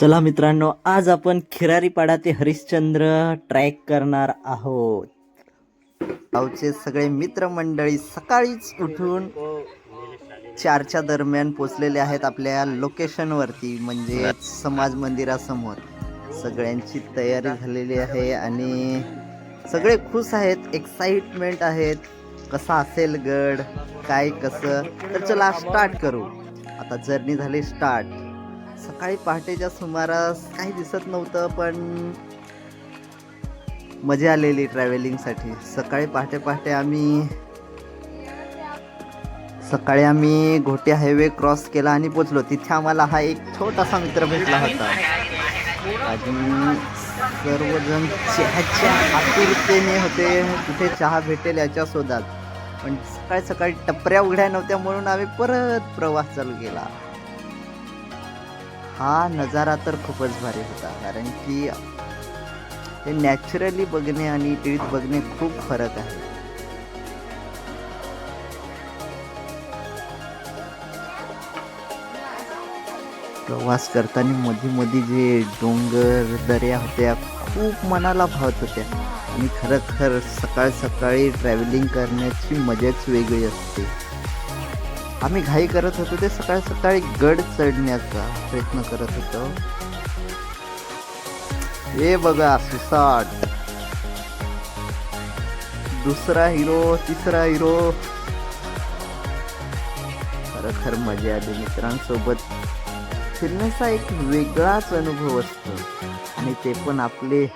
चला मित्रांनो आज आपण खिरारीपाडा ते हरिश्चंद्र ट्रॅक करणार आहोत. गावचे सगळे मित्रमंडळी सकाळीच उठून चारच्या दरम्यान पोचलेले आहेत आपल्या लोकेशनवरती म्हणजे समाज मंदिरासमोर. सगळ्यांची तयारी झालेली आहे आणि सगळे खुश आहेत एक्साइटमेंट आहेत. कसा असेल गड काय कसं? तर चला स्टार्ट करू. आता जर्नी झाली स्टार्ट सकाळी पहाटेच्या सुमारास काही दिसत नव्हतं पण मजा आलेली ट्रॅव्हलिंगसाठी सकाळी पहाटे पहाटे आम्ही सकाळी आम्ही घोटे हायवे क्रॉस केला आणि पोचलो. तिथे आम्हाला हा एक छोटासा मित्र भेटला होता. अजून सर्वजण चहाच्या आतुरतेने होते. तिथे चहा भेटेल याच्या शोधात. पण सकाळी सकाळी टपऱ्या उघड्या नव्हत्या म्हणून आम्ही परत प्रवास चालू केला. हा नजारा तर खूपच भारी होता कारण की ते नॅचरली बघणे आणि टीव्हीत बघणे खूप फरक आहे. प्रवास करताना मधी मधी जे डोंगर दऱ्या होत्या खूप मनाला भावत होत्या. आणि खरं खर सकाळ सकाळी ट्रॅव्हलिंग करण्याची मजाच वेगळी असते. आम्ही घाई करत होतो ते सकाळी सकाळी गड चढण्याचा प्रयत्न करत होतो. हे बघा सुसाट. दुसरा हिरो तिसरा हिरो. खरंखर मजा आली मित्रांसोबत. फिरण्याचा एक वेगळाच अनुभव असतो. आणि ते पण आपले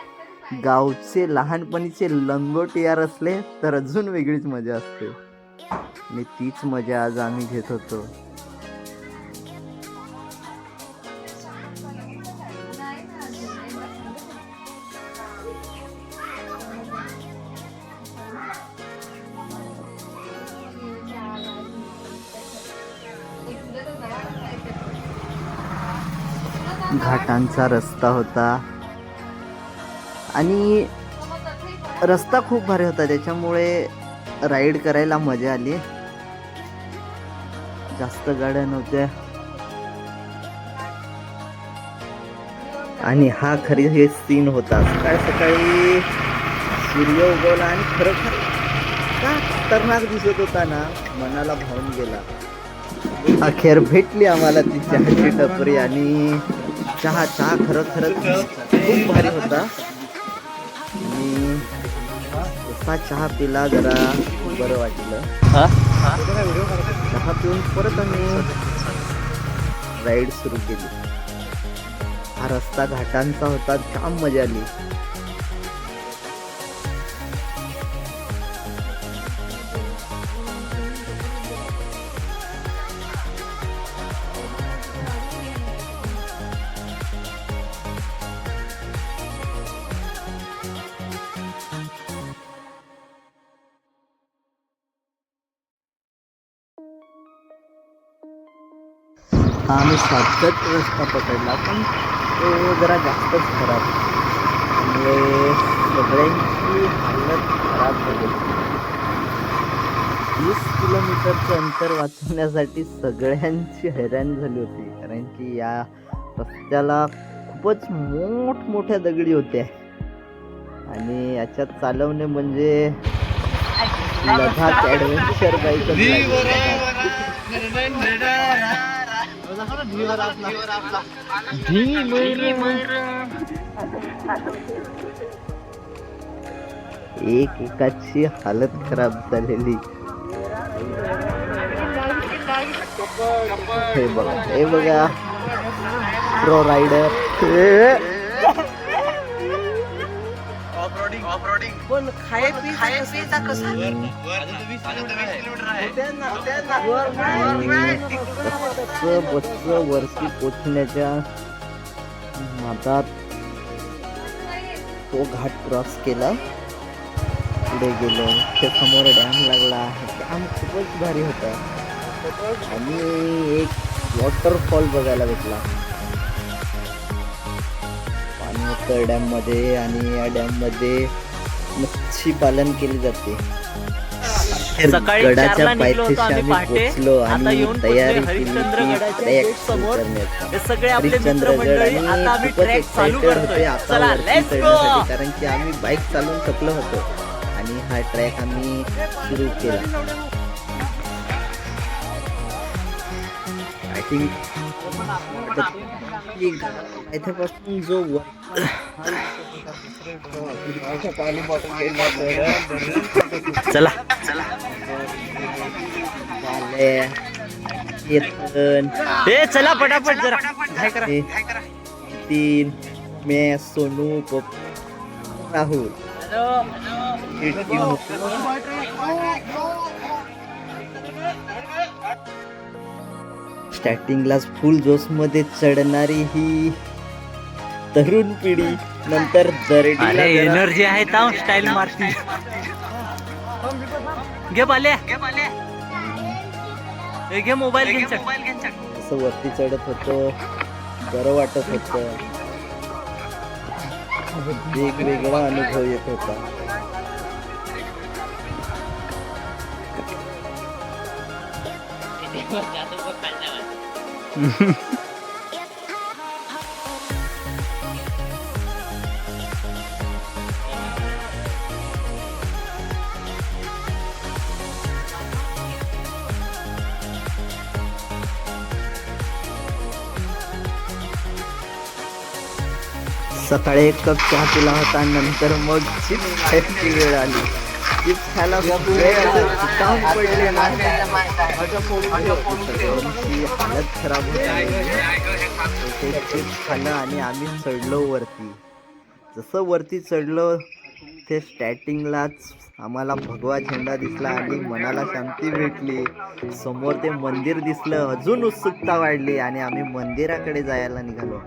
गावचे लहानपणीचे लंगोट यार असले तर अजून वेगळीच मजा असते. आणि तीच मजा आज आम्ही घेत होतो. घाटांचा रस्ता होता. आणि रस्ता खूप भारी होता. त्याच्यामुळे राईड करायला मजा आली. जास्त गाड्या नव्हत्या. आणि हा खरी हे सीन होता. सकाळी सकाळी सूर्य उगवला आणि खरोखर का खतरनाक दिसत होता ना मनाला भावून गेला. अखेर भेटली आम्हाला ती चहाची टपरी आणि चहा चहा खरं खरंच खूप भारी होता. असा चहा पिला जरा. बरं वाटलं. चहा पिऊन परत आम्ही राईड सुरू केली. हा रस्ता घाटांचा होता जाम मजा आली. आम्ही शॉर्टकट रस्ता पकडला पण तो जरा जास्तच खराब. त्यामुळे सगळ्यांची हालत खराब झाली. वीस किलोमीटरचं अंतर वाचवण्यासाठी सगळ्यांची हैराण झाली होती कारण की या रस्त्याला खूपच मोठमोठ्या दगडी होत्या. आणि याच्यात चालवणे म्हणजे लडाख ॲडव्हेंचर बाईक एक एकाची हालत खराब झालेली हे बघा हे बघा प्रो रायडर पण खाय पियचा कसा? वरती पोचण्याच्या नादात तो घाट क्रॉस केला. पुढे गेलो. त्या समोर डॅम लागला डॅम खूपच भारी होता. आणि एक वॉटरफॉल बघायला भेटला. पाणी होतं डॅममध्ये आणि या डॅममध्ये मच्छी पालन केले जाते. गडाच्या पायथ्याशी आम्ही पोचलो आणि तयारी केली ट्रॅक हरिश्चंद्रगड आणि खूपच होते आता वरती चढण्यासाठी कारण की आम्ही बाईक चालवून थकलो होतो आणि हा ट्रॅक आम्ही सुरू केला. आय थिंक इथेपासून जो चला. हे चला पटापट जरा. तीन. मैं सोनू राहुल. स्टार्टिंगलाच फुल जोशमध्ये चढणारी ही तरुण पिढी. नंतर दरडीला एनर्जी आहे ताव स्टाईल मारती. घे घे मोबाईल घेऊन. असं वरती चढत होतं. बरं वाटत होतं. वेगवेगळा अनुभव येत होता. सकाळी एक कप चहा पिला होता नंतर मग चिप्स खायची वेळ आली. ह्याला खायला पडले ना. हालत खराब होती ते चिप्स खाल्लं आणि आम्ही चढलो वरती. जसं वरती चढलो ते स्टार्टिंगलाच आम्हाला भगवा झेंडा दिसला आणि मनाला शांती भेटली. समोर ते मंदिर दिसलं. अजून उत्सुकता वाढली आणि आम्ही मंदिराकडे जायला निघालो.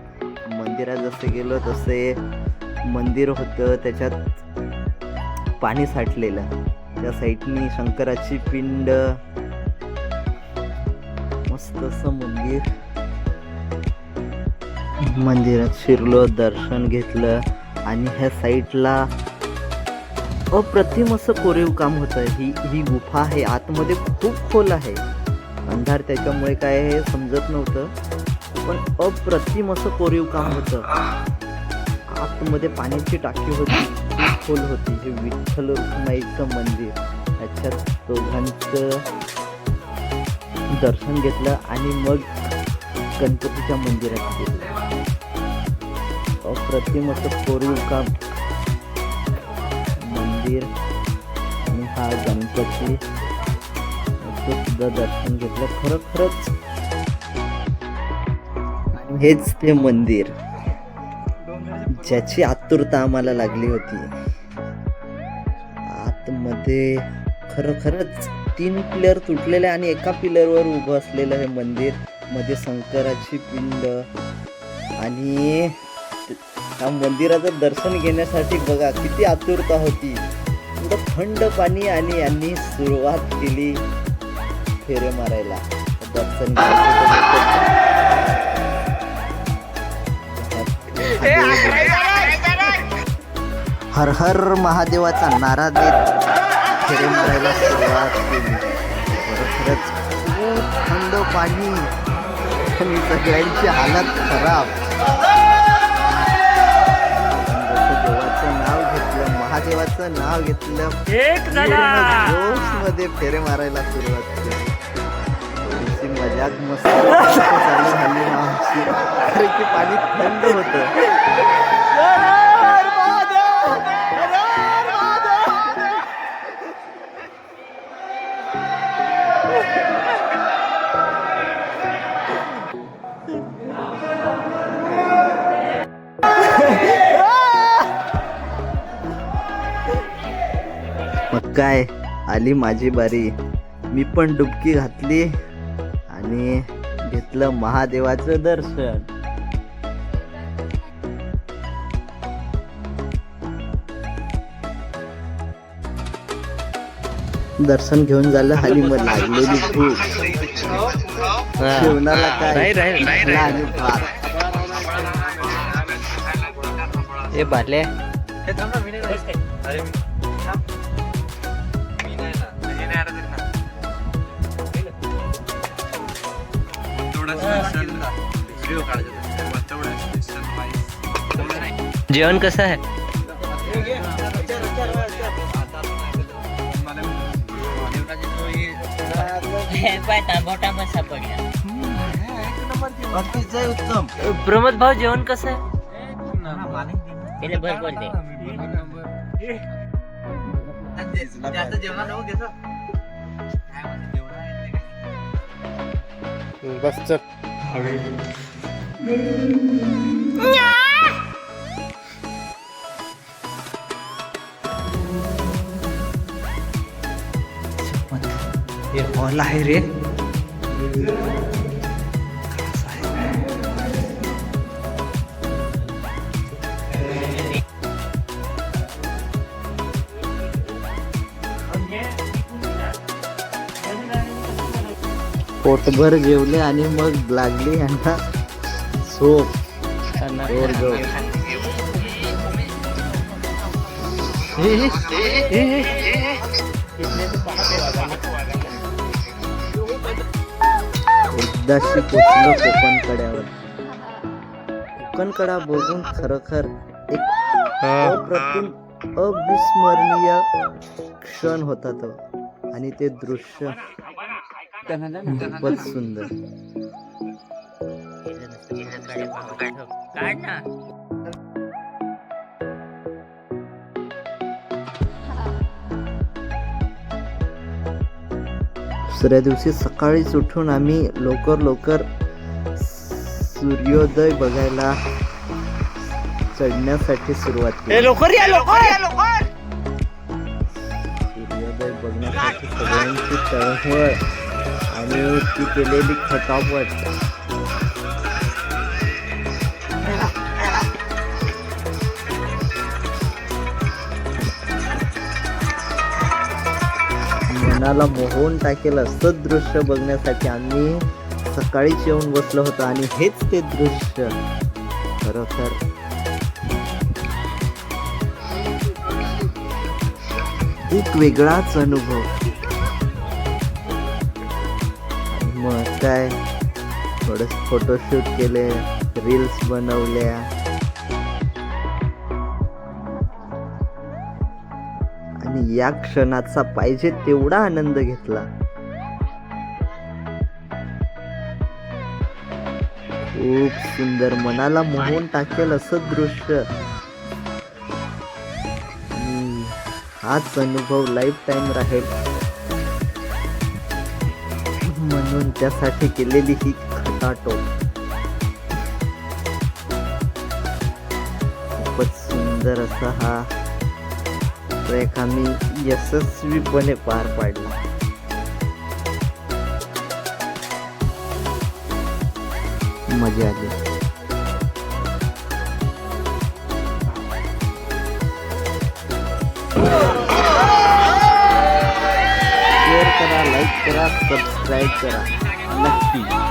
मंदिरात जसे गेलो तसे मंदिर होतं. त्याच्यात पाणी साठलेलं. त्या साईडनी शंकराची पिंड. मस्त असं मंदिर. मंदिरात शिरलो दर्शन घेतलं आणि ह्या साईडला अप्रतिम असं कोरीव काम होतं. ही ही गुफा आहे. आतमध्ये खूप खोल आहे. अंधार त्याच्यामुळे काय हे समजत नव्हतं. पण अप्रतिम असं कोरीव काम होतं. आतमध्ये पाण्याची टाकी होती. ती खोल होती. जे विठ्ठल रुक्माईचं मंदिर. त्याच्यात दोघांचं दर्शन घेतलं आणि मग गणपतीच्या मंदिरात गेलं. अप्रतिम असं कोरीव काम मंदिर आणि हा गणपती. सुद्धा दर्शन घेतलं. खरोखरच खरंच. हेच ते मंदिर. ज्याची आतुरता आम्हाला लागली होती. आतमध्ये खरोखरच तीन पिलर तुटलेले आणि एका पिलरवर उभं असलेलं हे मंदिरमध्ये शंकराची पिंड आणि त्या मंदिराचं दर्शन घेण्यासाठी बघा किती आतुरता होती. एवढं थंड पाणी आणि यांनी सुरुवात केली फेरे मारायला. दर्शन हर हर महादेवाचा नारा देत फेरे मारायला सुरुवात केली. खरंच खूप थंड पाणी. आणि सगळ्यांची हालत खराब. देवाचं नाव घेतलं महादेवाचं नाव घेतलं. एक झाला जोशमध्ये फेरे मारायला सुरुवात केली. मजाक मस्त चालू झाली आमची कारण की पाणी थंड होतं. मग काय आली माझी बारी. मी पण डुबकी घातली. आणि घेतलं महादेवाचं दर्शन. दर्शन घेऊन झालं खाली मग लागलेली भूक जेवणाला काय? आणि भात. हे बाल्या जेवण कसं आहे उत्तम प्रमोद भाऊ जेवण कसं बस चल. हे हॉल आहे रे. पोटभर जेवले आणि मग लागली यांना जोर. हे, एकदाशी पोचलो कोकण कड्यावर? कोकण कडा बघून खरोखर एक अप्रतिम अविस्मरणीय क्षण होता तो. आणि ते दृश्य खूपच सुंदर. दुसऱ्या दिवशी सकाळीच उठून आम्ही लवकर लवकर सूर्योदय बघायला चढण्यासाठी सुरुवात केली. सूर्योदय बघण्यासाठी सगळ्यांची तळमळ आणि ती केलेली खटापट मनाला मोहून टाकेल असं दृश्य बघण्यासाठी आम्ही सकाळीच येऊन बसलो होतो आणि हेच ते दृश्य खरोखर. एक वेगळाच अनुभव. मग काय? थोडस फोटोशूट केले रील्स बनवल्या. या क्षणाचा पाहिजे तेवढा आनंद घेतला. खूप सुंदर मनाला मोहून टाकेल असं दृश्य. हाच अनुभव लाईफ टाईम राहील. म्हणून त्यासाठी केलेली ही खटाटोप खूपच सुंदर असा हा ट्रॅक आम्ही यशस्वीपणे पार पाडला. मज़ा शेअर करा लाईक करा करा. नक्की.